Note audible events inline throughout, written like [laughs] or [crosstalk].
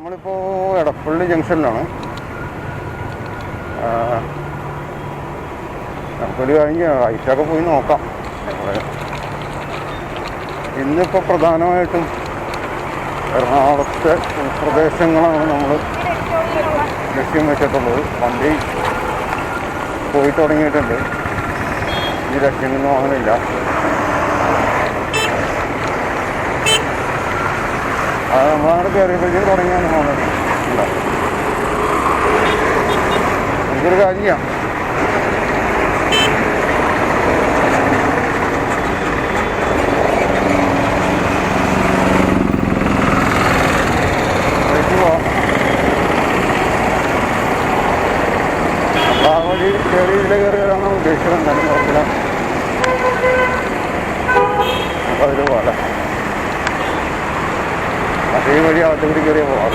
നമ്മളിപ്പോൾ എടപ്പള്ളി ജംഗ്ഷനിലാണ്. എടപ്പള്ളി കഴിഞ്ഞ് റൈറ്റൊക്കെ പോയി നോക്കാം. ഇന്നിപ്പോ പ്രധാനമായിട്ടും എറണാകുളത്തെ ഉൾപ്രദേശങ്ങളാണ് നമ്മൾ ലക്ഷ്യം വെച്ചിട്ടുള്ളത്. വണ്ടി പോയി തുടങ്ങിയിട്ടുണ്ട്. ഈ ലക്ഷ്യങ്ങളൊന്നും അങ്ങനെയില്ല അത് നമ്മളവിടെ തുടങ്ങിയാണ് പോകുന്നത് എനിക്കൊരു കാര്യം കുഴപ്പമില്ല അപ്പോൾ അതിൽ പോകാം വഴി അകത്തോട്ട് കയറിയ പോവാം.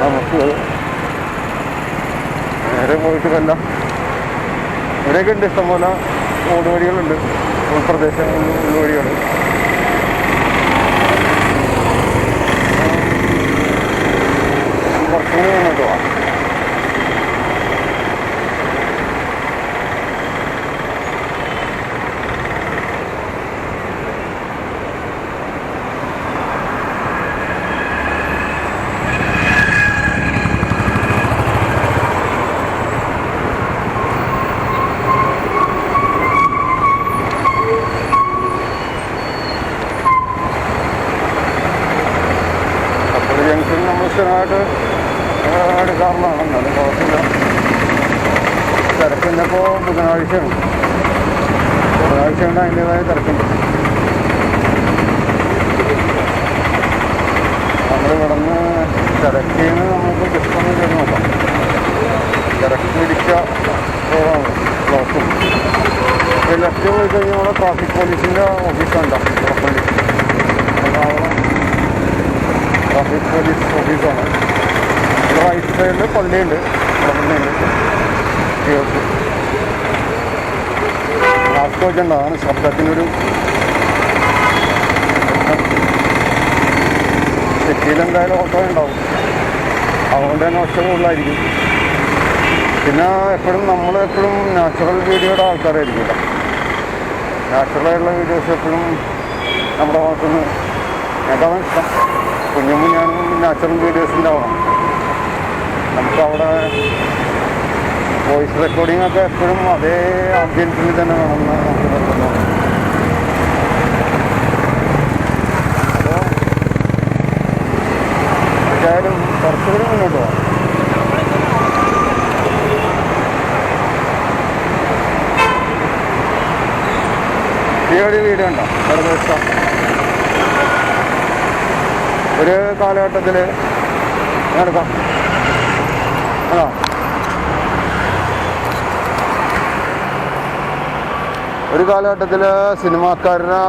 നമുക്ക് നേരെ പോയിട്ട് വല്ല ഇവിടെയൊക്കെ ഉണ്ട് ഇഷ്ടംപോലെ ഓടുവഴികളുണ്ട് വഴികളുണ്ട് ഉൾപ്രദേശങ്ങളിൽ ഉൾവഴികൾ കുറച്ചുകൂടി മുന്നോട്ട് പോവാം അപ്പോൾ ജംഗ്ഷൻ നമ്മൾ സ്ഥിരമായിട്ട് ആ, എടുക്കാറുള്ളതാണ് എന്നാലും കുഴപ്പമില്ല. തിരക്കിന്നപ്പോൾ ബുധനാഴ്ചയാണ്. ബുധനാഴ്ച അതിന്റെതായ തിരക്കുണ്ട് നമ്മൾ ഇവിടെ നിന്ന് തിരക്കിന്ന് നമുക്ക് ഒന്ന് ചെയ്ത് നോക്കാം. തിരക്ക് പിടിച്ച റോഡാണ് ബ്ലോക്കും ലെഫ്റ്റ് പോയി കഴിഞ്ഞാൽ അവിടെ ട്രാഫിക് പോലീസിന്റെ ഓഫീസുണ്ട് ഉറപ്പള്ളി ട്രാഫിക് പോലീസ് ഓഫീസാണ് റൈറ്റ് സൈഡിൽ പള്ളിയുണ്ട് പള്ളിയുണ്ട് വെച്ചിട്ടുണ്ട് അതാണ് ശബ്ദത്തിനൊരു സിറ്റിയിലെന്തായാലും ഓട്ടോ ഉണ്ടാവും. അതുകൊണ്ട് തന്നെ ഒച്ച കൂടുതലായിരിക്കും. പിന്നെ എപ്പോഴും നമ്മൾ എപ്പോഴും നാച്ചുറൽ വീഡിയോയുടെ ആൾക്കാരായിരിക്കും കേട്ടോ. നാച്ചുറലായിട്ടുള്ള വീഡിയോസ് എപ്പോഴും നമ്മുടെ ഭാഗത്തുനിന്ന്. ഞങ്ങൾക്കതാണ് ഇഷ്ടം. കുഞ്ഞുമ്പോൾ ഞാനും നാച്ചുറൽ വീഡിയോസിന്റെ ആവണം നമുക്കവിടെ വോയിസ് റെക്കോർഡിംഗ് ഒക്കെ എപ്പോഴും അതേ ആംബിയൻസിൽ തന്നെ അപ്പോൾ എന്തായാലും കുറച്ചുകൂടി മുന്നോട്ട് പോകാം. വീഡിയോ ഒരു കാലഘട്ടത്തിൽ എടുക്കാം. ആണോ ഒരു കാലഘട്ടത്തിൽ സിനിമാക്കാരുടെ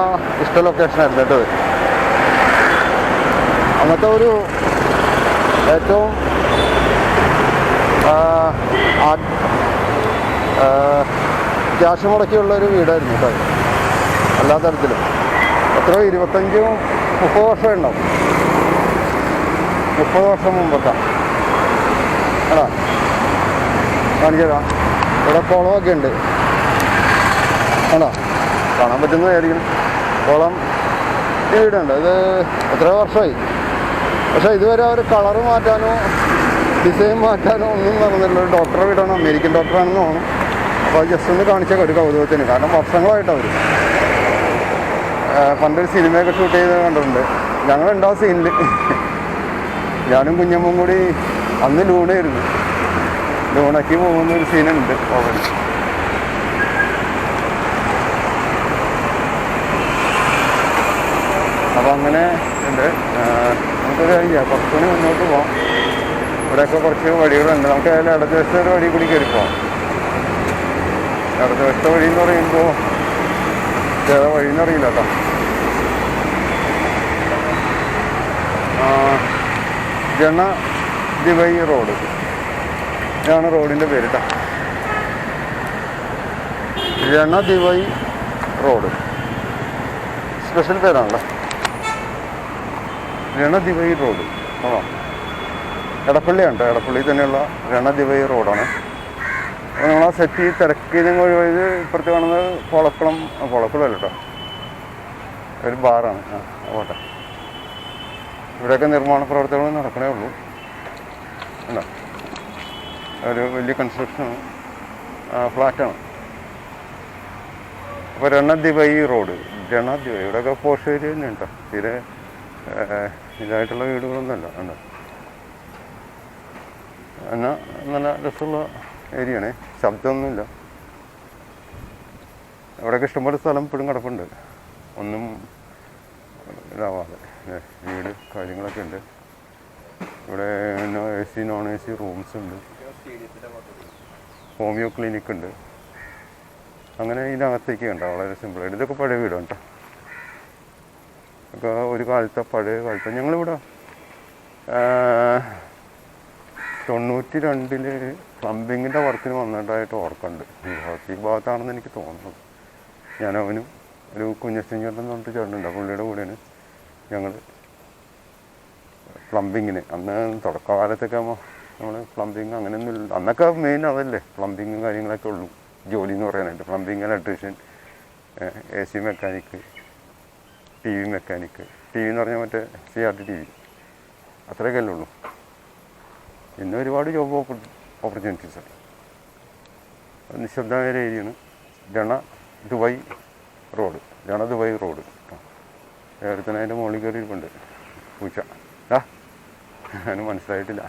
ഇഷ്ട ലൊക്കേഷനായിരുന്നു കേട്ടോ ഇത്. അന്നത്തെ ഒരു ഏറ്റവും ആ, ആ- ആ, ക്യാഷ് മുടക്കിയുള്ള ഒരു വീടായിരുന്നു കേട്ടോ. എല്ലാ തരത്തിലും എത്രയോ ഇരുപത്തഞ്ചും മുപ്പത് വർഷം ഉണ്ടാവും മുപ്പത് വർഷം മുമ്പൊക്കെ കാണിച്ചതാ. ഇവിടെ കുളമൊക്കെ ഉണ്ട്. ആണോ? കാണാൻ പറ്റുന്നതായിരിക്കും കുളം ഈ വീടുണ്ട് ഇത് എത്ര വർഷമായി. പക്ഷേ ഇതുവരെ അവർ കളറ് മാറ്റാനോ ഡിസൈൻ മാറ്റാനോ ഒന്നും നടന്നില്ല. ഒരു ഡോക്ടറെ വീടാണ് അമേരിക്കൻ ഡോക്ടറാണെന്ന് തോന്നുന്നു. അപ്പോൾ ജസ്റ്റ് ഒന്ന് കാണിച്ചാൽ ഒരു കൗതുകത്തിന്. കാരണം വർഷങ്ങളായിട്ട് അവർ പണ്ടൊരു സിനിമയൊക്കെ ഷൂട്ട് ചെയ്ത് കണ്ടിട്ടുണ്ട്. ഞങ്ങളുണ്ട് ആ സീനിൽ ഞാനും കുഞ്ഞമ്മും കൂടി അന്ന് ലൂണായിരുന്നു. ലൂണയ്ക്ക് പോകുന്ന ഒരു സീനുണ്ട് ഓൾറെഡി അപ്പോൾ അങ്ങനെ ഉണ്ട്. നമുക്കൊരു കാര്യം കുറച്ചുകൂടി മുന്നോട്ട് പോകാം ഇവിടെയൊക്കെ കുറച്ച് വഴികളുണ്ട്. നമുക്ക് അതിൽ ഇടത് വശത്തെ ഒരു വഴി കൂടി കയറി പോകാം ഇടത് വശത്തെ വഴി എന്ന് പറയുമ്പോൾ ചില വഴി എന്നറിയില്ല കേട്ടോ. ജന ദിവൈ റോഡ്. ഇതാണ് റോഡിന്റെ പേര് കേട്ടോ രണദിവൈ റോഡ്. സ്പെഷ്യൽ പേരാണല്ലോ. രണദിവൈ റോഡ്. ആണോ? എടപ്പള്ളിയാണ് എടപ്പള്ളി തന്നെയുള്ള രണദിവൈ റോഡാണ്. നമ്മൾ ആ സെറ്റ് ചെയ്ത് വഴി ഇപ്പുറത്ത് കാണുന്നത് കുളക്കുളം കുളക്കുളം അല്ല കേട്ടോ ഒരു ബാറാണ് ആ ഓട്ടെ ഇവിടെയൊക്കെ നിർമ്മാണ പ്രവർത്തനങ്ങൾ നടക്കണേ ഉള്ളൂ. ഉണ്ടോ? ഒരു വലിയ കൺസ്ട്രക്ഷൻ ഫ്ലാറ്റാണ് അപ്പോൾ രണദിവൈ റോഡ് രണദിവൈ ഇവിടെയൊക്കെ പോഷ് ഏരിയ തന്നെ ഉണ്ടോ തീരെ ഇതായിട്ടുള്ള വീടുകളൊന്നുമല്ല ഉണ്ട് എന്നാൽ നല്ല രസമുള്ള ഏരിയയാണ് ശബ്ദമൊന്നുമില്ല. ഇവിടെയൊക്കെ ഇഷ്ടംപോലെ സ്ഥലം ഇപ്പോഴും കിടപ്പുണ്ട്. ഒന്നും ഇതാവാതെ വീട് കാര്യങ്ങളൊക്കെ ഉണ്ട്. ഇവിടെ A C non A C rooms ഉണ്ട്. ഹോമിയോ ക്ലിനിക്ക് ഉണ്ട് അങ്ങനെ ഇതിനകത്തേക്ക് ഉണ്ട് വളരെ സിമ്പിളായിട്ട് ഇതൊക്കെ പഴയ വീടാണ് കേട്ടോ അപ്പോൾ ഒരു കാലത്തെ പഴയ കാലത്തെ ഞങ്ങളിവിടെ തൊണ്ണൂറ്റി രണ്ടിൽ പ്ലംബിങ്ങിന്റെ വർക്കിന് വന്നിട്ടായിട്ട് ഓർക്കുന്നുണ്ട്. ഈ ഭാഗത്ത് ഈ ഭാഗത്താണെന്ന് എനിക്ക് തോന്നുന്നു. ഞാൻ ഒരു എന്ന് പറഞ്ഞിട്ട് ചേട്ടനുണ്ട്. പുള്ളിയുടെ കൂടെയാണ് ഞങ്ങൾ പ്ലംബിങ്ങിന് അന്ന് തുടക്കകാലത്തൊക്കെ നമ്മൾ പ്ലംബിങ് അങ്ങനെയൊന്നും അന്നൊക്കെ മെയിൻ അതല്ലേ പ്ലംബിങ്ങും കാര്യങ്ങളൊക്കെ ഉള്ളൂ. ജോലി എന്ന് പറയാനായിട്ട്. Plumbing electrician A C mechanic T V mechanic T V എന്ന് പറഞ്ഞാൽ മറ്റേ C R T T V അത്രയൊക്കെ അല്ലേ ഉള്ളൂ. ഇന്ന് ഒരുപാട് ജോബ് ഓപ്പർച്യൂണിറ്റീസ് നിശബ്ദമായ ഒരു ഏരിയയാണ് രണ ദുബായ് റോഡ്. രണ ദുബായ് റോഡ്. ഏറത്തിന് അതിന്റെ മുകളിൽ കയറിയിട്ടുണ്ട് പൂച്ച. ആ അതിന് [laughs] മനസ്സിലായിട്ടില്ല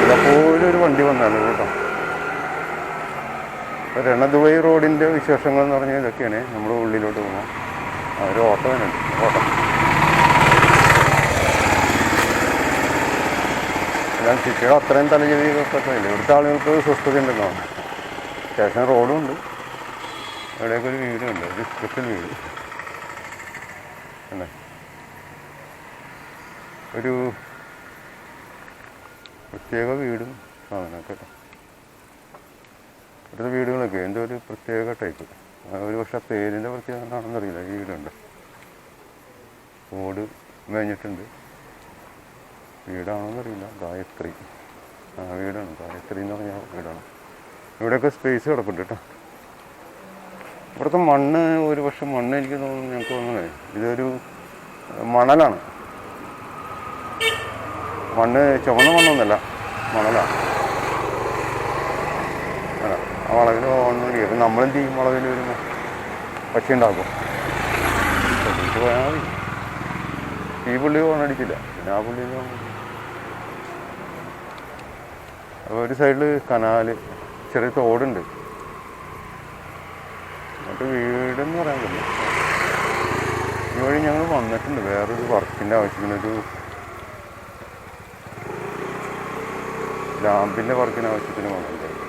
വല്ലപ്പോഴും ഒരു വണ്ടി വന്നാണ് കേട്ടോ. രണ റോഡിന്റെ വിശേഷങ്ങൾ എന്ന് പറഞ്ഞാൽ ഇതൊക്കെയാണ് നമ്മൾ ഉള്ളിലോട്ട് പോകണം ഒരു ഓട്ടോ തന്നെ ഓട്ടോ. എല്ലാം സിറ്റിയുടെ അത്രയും തലചെവിയൊക്കെ ഇല്ല ഇവിടുത്തെ ആളുകൾക്ക് സ്വസ്ഥത ഉണ്ടെന്നോ സ്റ്റേഷൻ റോഡും ഉണ്ട്. ഇവിടെയൊക്കെ ഒരു വീടുണ്ട് ഒരു സ്പെഷ്യൽ വീട്. അല്ലേ? ഒരു പ്രത്യേക വീടും സാധനമൊക്കെ കേട്ടോ ഇവിടുത്തെ വീടുകളൊക്കെ എന്തോ ഒരു പ്രത്യേക ടൈപ്പ് ഒരു പക്ഷെ പേരിന്റെ പ്രത്യേകത എന്താണെന്നറിയില്ല ഈ വീടുണ്ട്. ഓട് മേഞ്ഞിട്ടുണ്ട്. വീടാണെന്നറിയില്ല ഗായത്രി. ആ വീടാണ്. ഗായത്രി എന്ന് പറഞ്ഞ വീടാണ്. ഇവിടെയൊക്കെ സ്പേസ് കിടപ്പുണ്ട് കേട്ടോ. ഇവിടുത്തെ മണ്ണ് ഒരു പക്ഷെ മണ്ണ് എനിക്ക് തോന്നുന്നു ഞങ്ങൾക്ക് തോന്നുന്നത് ഇതൊരു മണലാണ്. മണ്ണ് ചുവന്ന മണ്ണൊന്നുമല്ല മണലാണ്. ആ വളവിന് പോകുന്നില്ല. അപ്പം നമ്മളെന്ത് ചെയ്യും വളവിൽ വരുമ്പോൾ പക്ഷി ഉണ്ടാക്കും. ശ്രദ്ധിച്ച് പോയാൽ മതി. ഈ പുള്ളി ഓണടിച്ചില്ല പിന്നെ ആ പുള്ളി അപ്പോൾ ഒരു സൈഡിൽ കനാല് ചെറിയ തോടുണ്ട്. എന്നിട്ട് വീടെന്ന് പറയാൻ പറ്റില്ല. ഈ വഴി ഞങ്ങൾ വന്നിട്ടുണ്ട്. വേറൊരു വർക്കിന്റെ ആവശ്യത്തിനൊരു ലാമ്പിന്റെ വർക്കിന് ആവശ്യത്തിന് വന്നിട്ടുണ്ട്.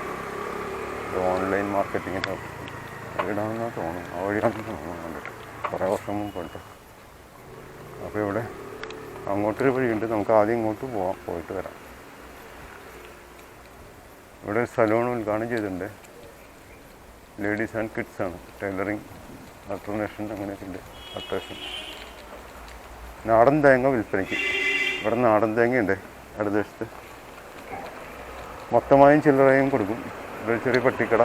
ഓൺലൈൻ മാർക്കറ്റിങ്ങിന്റെ വീടാണെന്ന് തോന്നുന്നു. ആ വഴിയാണെന്ന് തോന്നുന്നു കണ്ടിട്ട്. കുറേ വർഷം മുമ്പ് കേട്ടോ അപ്പോൾ ഇവിടെ അങ്ങോട്ടൊരു വഴിയുണ്ട്. നമുക്ക് ആദ്യം ഇങ്ങോട്ട് പോവാം. പോയിട്ട് വരാം. ഇവിടെ ഒരു സലൂൺ ഉദ്ഘാടനം ചെയ്തിട്ടുണ്ട്. ലേഡീസ് ആൻഡ് കിഡ്സ് ആണ്. ടൈലറിങ് അൾട്ടർനേഷൻ അങ്ങനെയൊക്കെ ഉണ്ട് അൾട്രേഷൻ. നാടൻ തേങ്ങ വിൽപ്പനയ്ക്ക്. ഇവിടെ നാടൻ തേങ്ങയുണ്ട്. ഇടതുവശത്ത് മൊത്തമായും ചില്ലറയും കൊടുക്കും. ഒരു ചെറിയ പട്ടിക്കട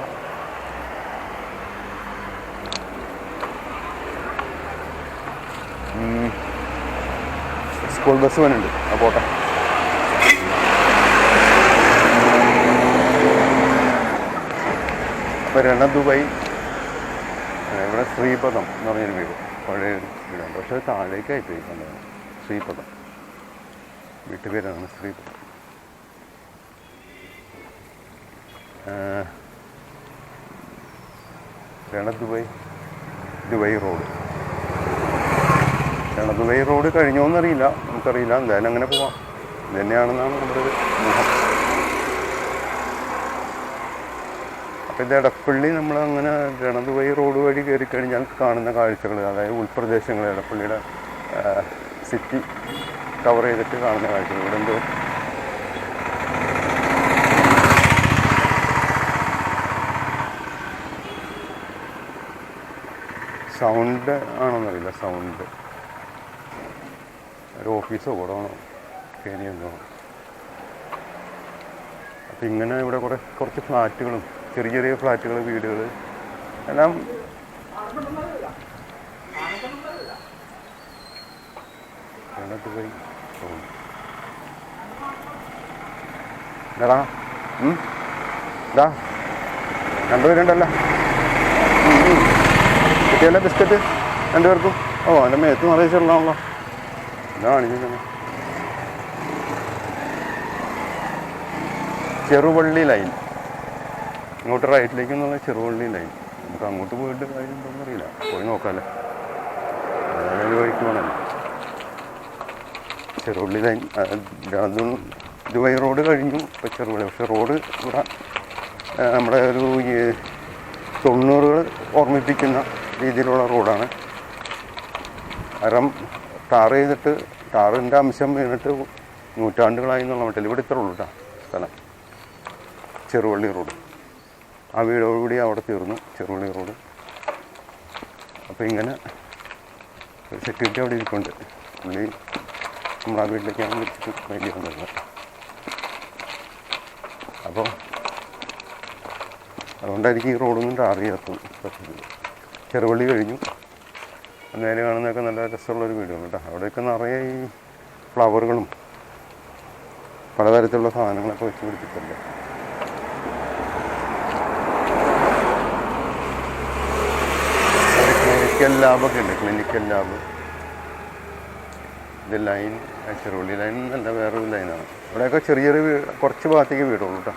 സ്കൂൾ ബസ് വേണുണ്ട് ആ പോട്ടെ. അപ്പോൾ രണ ദുബായ് ഇവിടെ ശ്രീപദം എന്ന് പറഞ്ഞൊരു വീട് പഴയ വീടുണ്ട് പക്ഷേ താഴേക്കായി പോയി ശ്രീപദം. വീട്ടുപേരാണ് ശ്രീപദം. ആ, ദുബൈ റോഡ്. ദുബായ് റോഡ് കഴിഞ്ഞോന്നറിയില്ല നമുക്കറിയില്ല. എന്തായാലും അങ്ങനെ പോവാം. ഇത് തന്നെയാണെന്നാണ് നമ്മുടെ ഒരു അപ്പോൾ ഇത് എടപ്പള്ളി നമ്മൾ അങ്ങനെ രണദുബായി റോഡ് വഴി കയറി കഴിഞ്ഞാൽ കാണുന്ന കാഴ്ചകൾ അതായത് ഉൾപ്രദേശങ്ങൾ എടപ്പള്ളിയുടെ സിറ്റി കവർ ചെയ്തിട്ട് കാണുന്ന കാഴ്ചകൾ ഇവിടെ എന്തോ സൗണ്ട് ആണെന്നറിയില്ല സൗണ്ട് ഒരു ഓഫീസോ കൂടണോ കേനിയോ അപ്പം ഇങ്ങനെ ഇവിടെ കുറേ കുറച്ച് ഫ്ലാറ്റുകളും ചെറിയ ചെറിയ ഫ്ലാറ്റുകൾ വീടുകൾ എല്ലാം അതിനകത്ത് രണ്ടുപേരുണ്ടല്ലോ. കിട്ടിയല്ലേ ബിസ്ക്കറ്റ് രണ്ടുപേർക്കും? ഓ എന്റെ മേത്ത് നിറയിച്ചുള്ളതാണല്ലോ ഇതാണ് ചെയ്യുന്നത് ചെറുവള്ളി ലൈൻ. ഇങ്ങോട്ട് റൈറ്റിലേക്ക് എന്നുള്ള ചെറുവള്ളി ലൈൻ. നമുക്ക് അങ്ങോട്ട് പോയിട്ട് കാര്യം അറിയില്ല. പോയി നോക്കാമല്ലേ വഴിക്ക് ചെറുവള്ളി ലൈൻ അതും ഇതുവഴി റോഡ് കഴിഞ്ഞു. ഇപ്പോൾ ചെറുവള്ളി പക്ഷേ റോഡ് ഇവിടെ നമ്മുടെ ഒരു തൊണ്ണൂറുകൾ ഓർമ്മിപ്പിക്കുന്ന രീതിയിലുള്ള റോഡാണ്. കാരണം ടാർ ചെയ്തിട്ട് ടാറിന്റെ അംശം വീണിട്ട് നൂറ്റാണ്ടുകളായി എന്നുള്ള മട്ടിൽ ഇവിടെ ഇത്ര ഉള്ളൂ കേട്ടോ സ്ഥലം. ചെറുവള്ളി റോഡ്. ആ വീടോടുകൂടി അവിടെ തീർന്നു ചെറുവള്ളി റോഡ്. അപ്പോൾ ഇങ്ങനെ ഒരു സെക്യൂരിറ്റി അവിടെ ഇരിപ്പുണ്ട്. പുള്ളി നമ്മൾ ആ വീട്ടിലേക്കാണ് വിളിച്ചിട്ട് വേണ്ടി വന്നത് അപ്പോൾ അതുകൊണ്ടായിരിക്കും ഈ റോഡൊന്നും ടാർ ചെയ്യാത്തത് പറ്റുന്നത് ചെറുവള്ളി കഴിഞ്ഞു. നേരെ കാണുന്നതൊക്കെ നല്ല രസമുള്ളൊരു വീടാണ് കേട്ടോ. അവിടെയൊക്കെ നിറയെ ഈ ഫ്ലവറുകളും പലതരത്തിലുള്ള സാധനങ്ങളൊക്കെ വെച്ച് പിടിപ്പിച്ചിട്ടുണ്ട്. ഒരു ക്ലിനിക്കൽ ലാബൊക്കെ ഉണ്ട്. Clinical lab. ഇത് ലൈൻ ചെറുപള്ളി ലൈൻ എന്നല്ല വേറൊരു ലൈനാണ്. ഇവിടെയൊക്കെ ചെറിയ ചെറിയ കുറച്ച് ഭാഗത്തേക്ക് വീടുള്ളൂ കേട്ടോ.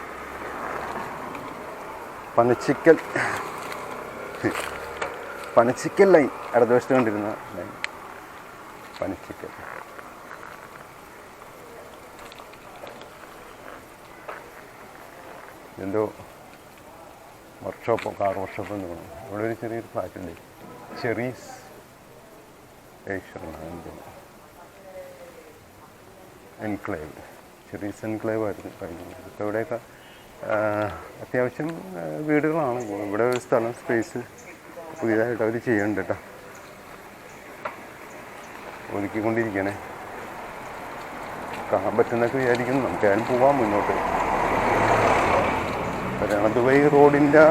പനച്ചിക്കൽ പനച്ചിക്കൽ ലൈൻ ഇടതുവശത്ത് കണ്ടിരുന്ന ലൈൻ. പനച്ചിക്കൽ. എന്തോ വർക്ക്ഷോപ്പോ കാർ വർക്ക്ഷോപ്പോ എന്ന് പറഞ്ഞു ഇവിടെ ഒരു ചെറിയൊരു ഫ്ലാറ്റ് ഉണ്ട് ചെറീസ് എൻക്ലേവ്. ചെറീസ് എൻക്ലേവ് ആയിരുന്നു കഴിഞ്ഞത് ഇപ്പോൾ ഇവിടെയൊക്കെ അത്യാവശ്യം വീടുകളാണ്. ഇവിടെ ഒരു സ്ഥലം സ്പേസ് പുതിയതായിട്ട് അവർ ചെയ്യുന്നുണ്ട് കേട്ടോ ഒതുക്കിക്കൊണ്ടിരിക്കണേ. കാണാൻ പറ്റുന്നൊക്കെ വിചാരിക്കുന്നു. നമുക്കായാലും പോവാം മുന്നോട്ട്. രണദുബൈ റോഡിന്റെ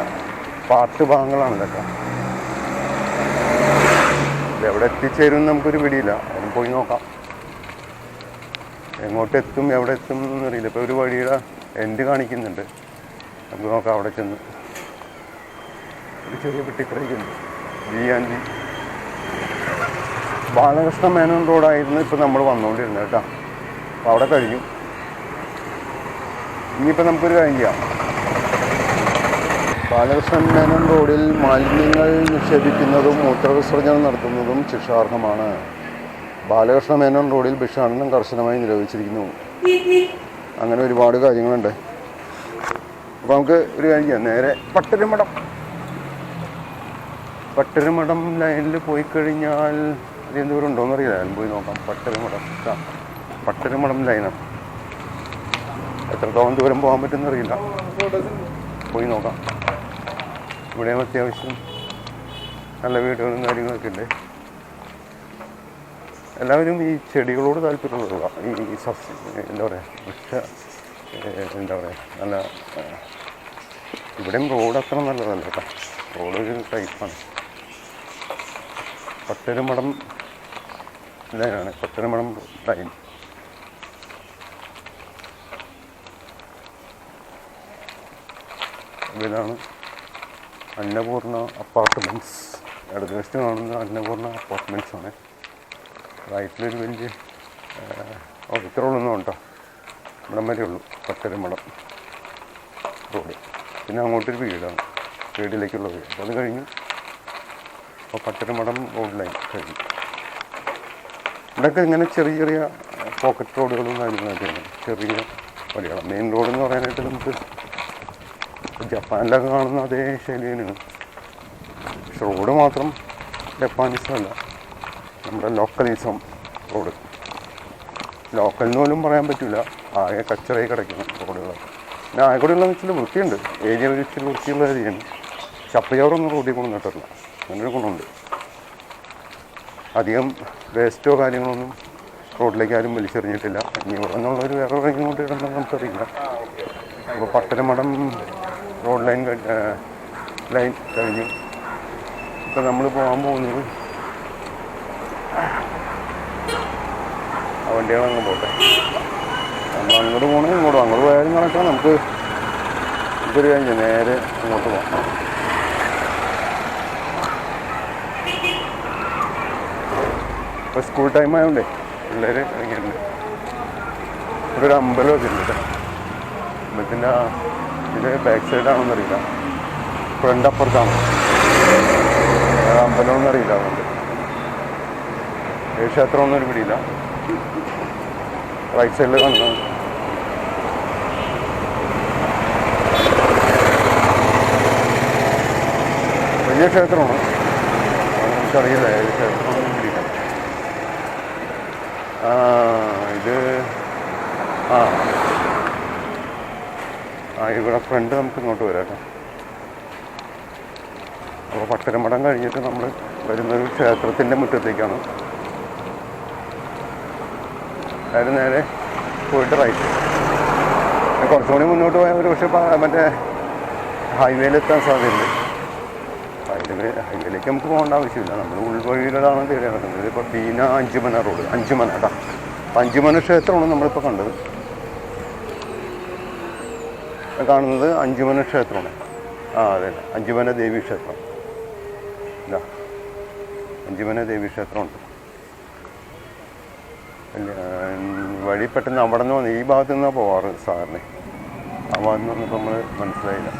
പാർട്ട് ഭാഗങ്ങളാണ് ഇതൊക്കെ ഇത് എവിടെ എത്തിച്ചേരും നമുക്കൊരു പിടിയില്ല. അതിന് പോയി നോക്കാം. എങ്ങോട്ട് എത്തും എവിടെ എത്തും എന്നറിയില്ല. ഇപ്പോൾ ഒരു വഴിയുടെ എൻഡ് കാണിക്കുന്നുണ്ട്. നമുക്ക് നോക്കാം അവിടെ ചെന്ന്. ഒരു ചെറിയ പെട്ടിക്കടയ്ക്കുണ്ട് G and G Balakrishna Menon റോഡായിരുന്നു ഇപ്പോൾ നമ്മൾ വന്നുകൊണ്ടിരുന്നത് കേട്ടോ. അപ്പോൾ അവിടെ കഴിഞ്ഞു. ഇനിയിപ്പോൾ നമുക്കൊരു കാര്യം ചെയ്യാം. ബാലകൃഷ്ണൻ മേനോൻ റോഡിൽ മാലിന്യങ്ങൾ നിക്ഷേപിക്കുന്നതും മൂത്രവിസർജനം നടത്തുന്നതും ശിക്ഷാർഹമാണ്. ബാലകൃഷ്ണ മേനോൻ റോഡിൽ ഭിക്ഷാടനം കർശനമായി നിരോധിച്ചിരിക്കുന്നു. അങ്ങനെ ഒരുപാട് കാര്യങ്ങളുണ്ട്. അപ്പോൾ നമുക്ക് ഒരു കാര്യം നേരെ പട്ടരുമടം പട്ടരുമടം ലൈനിൽ പോയി കഴിഞ്ഞാൽ അതിന് ദൂരം ഉണ്ടോയെന്ന് അറിയില്ല. ഞാൻ പോയി നോക്കാം. പട്ടരമഠം പട്ടരമഠം ലൈനാണ് എത്രത്തോളം ദൂരം പോകാൻ പറ്റുമെന്ന് അറിയില്ല. പോയി നോക്കാം. ഇവിടെയും അത്യാവശ്യം നല്ല വീടുകളും കാര്യങ്ങളൊക്കെ ഉണ്ട്. എല്ലാവരും ഈ ചെടികളോട് താല്പര്യമുള്ള ഈ സസ്യ എന്താ പറയുക വൃക്ഷ എന്താ പറയുക നല്ല ഇവിടെയും റോഡ് അത്ര നല്ലതല്ല കേട്ടോ. റോഡ് ഒരു ടൈപ്പാണ് പട്ടരുമടം ലൈനാണ് പട്ടരുമടം ലൈൻ ഇതാണ് അന്നപൂർണ അപ്പാർട്ട്മെന്റ്സ് ഇടതുവശത്ത് കാണുന്ന അന്നപൂർണ അപ്പാർട്ട്മെന്റ്സ് ആണ്. റൈറ്റിലൊരു വലിയ ഓ ഇത്ര ഉണ്ടോ ഇവിടം വരെ ഉള്ളൂ പട്ടരമടം റോഡ്. പിന്നെ അങ്ങോട്ടൊരു വീടാണ് വീടിലേക്കുള്ള വീട്. അത് കഴിഞ്ഞു അപ്പോൾ പട്ടരമടം റോഡ് റോഡിലായി കഴിഞ്ഞു. ഇവിടെയൊക്കെ ഇങ്ങനെ ചെറിയ ചെറിയ പോക്കറ്റ് റോഡുകളും കാര്യങ്ങളൊക്കെ ഉണ്ട്. ചെറിയ വഴികളാണ്. മെയിൻ റോഡ് എന്ന് പറയാനായിട്ട് നമുക്ക് ജപ്പാനിലൊക്കെ കാണുന്ന അതേ ശൈലി തന്നെയാണ് പക്ഷെ റോഡ് മാത്രം ജപ്പാനീസല്ല നമ്മുടെ ലോക്കലിസം റോഡ്. ലോക്കൽ എന്ന് പോലും പറയാൻ പറ്റില്ല ആകെ കച്ചറായി കിടക്കുന്ന റോഡുകൾ പിന്നെ ആയക്കൂടെയുള്ള വെച്ചാൽ വൃത്തിയുണ്ട്. ഏരിയ വെച്ചാൽ വൃത്തിയുള്ള ഏരിയയാണ്. ചപ്പയോറൊന്നും റോഡിൽ കൊണ്ടു നട്ടില്ല അങ്ങനൊരു ഗുണമുണ്ട് അധികം വേസ്റ്റോ കാര്യങ്ങളൊന്നും റോഡിലേക്ക് ആരും വലിച്ചെറിഞ്ഞിട്ടില്ല. ഇനി ഇവിടെ നിന്നുള്ളൊരു വേറെ വഴി കൊണ്ട് ഇടുന്നത് നമുക്കറിയില്ല. അപ്പോൾ പട്ടരമടം റോഡ് ലൈൻ ലൈൻ കഴിഞ്ഞു. ഇപ്പം നമ്മൾ പോകാൻ പോകുന്നത് ആ വണ്ടികളങ്ങ് പോട്ടെ. നമ്മൾ അങ്ങോട്ട് പോകണമെങ്കിൽ ഇങ്ങോട്ട് അങ്ങോട്ട് പോയാലും കണക്കാം. നമുക്ക് ഇതൊരു കഴിഞ്ഞ് നേരെ അങ്ങോട്ട് പോകാം. ഇപ്പോൾ സ്കൂൾ ടൈം ആയതുകൊണ്ടേ പിള്ളേർ ഇറങ്ങിയിട്ടുണ്ട് ഇവിടെ ഒരു അമ്പലം ഒക്കെ ഉണ്ട് കേട്ടോ അമ്പലത്തിന്റെ ആ ഇത് ബാക്ക് സൈഡാണെന്ന് അറിയില്ല. ഫ്രണ്ട് അപ്പുറത്താണ്. അമ്പലമൊന്നും അറിയില്ല അതുകൊണ്ട്. ഏത് ക്ഷേത്രമൊന്നും ഒരു പിടിയില്ല. റൈറ്റ് സൈഡിൽ കാണുന്നത് വലിയ ക്ഷേത്രമാണ്. നമുക്കറിയില്ല ഏത് ക്ഷേത്രമൊന്നും പിടിയില്ല ഇത് ആ. ആ ഇവിടെ ഫ്രണ്ട് നമുക്ക് ഇങ്ങോട്ട് വരാം കേട്ടോ. അപ്പോൾ പട്ടരമടം കഴിഞ്ഞിട്ട് നമ്മൾ വരുന്നൊരു ക്ഷേത്രത്തിന്റെ മുറ്റത്തേക്കാണ്. അതായത് നേരെ പോയിട്ട് റൈറ്റ് കുറച്ചുകൂടി മുന്നോട്ട് പോയാൽ ഒരു പക്ഷേ മറ്റേ ഹൈവേയിലെത്താൻ സാധ്യതയുണ്ട്. ഹൈവേ ഹൈവേയിലേക്ക് നമുക്ക് പോകേണ്ട ആവശ്യമില്ല. നമ്മൾ ഉൾവഴിയിലാണ് കയറി നടക്കുന്നത് ഇപ്പോൾ പീന അഞ്ചുമന റോഡ് അഞ്ചുമന കേട്ടോ അഞ്ചുമന ക്ഷേത്രമാണ് നമ്മളിപ്പോൾ കണ്ടത്. കാണുന്നത് അഞ്ചുമന ക്ഷേത്രമാണ്. ആ അതെ. അഞ്ചുമന ദേവി ക്ഷേത്രം. ഇതാ. അഞ്ചുമന ദേവി ക്ഷേത്രമുണ്ട്. വഴി പെട്ടെന്ന് അവിടെ നിന്ന് വന്ന് ഈ ഭാഗത്തു നിന്നാണ് പോവാറ് സാറിന്? ഭാഗത്ത് നിന്ന് നമ്മൾ മനസ്സിലായില്ല.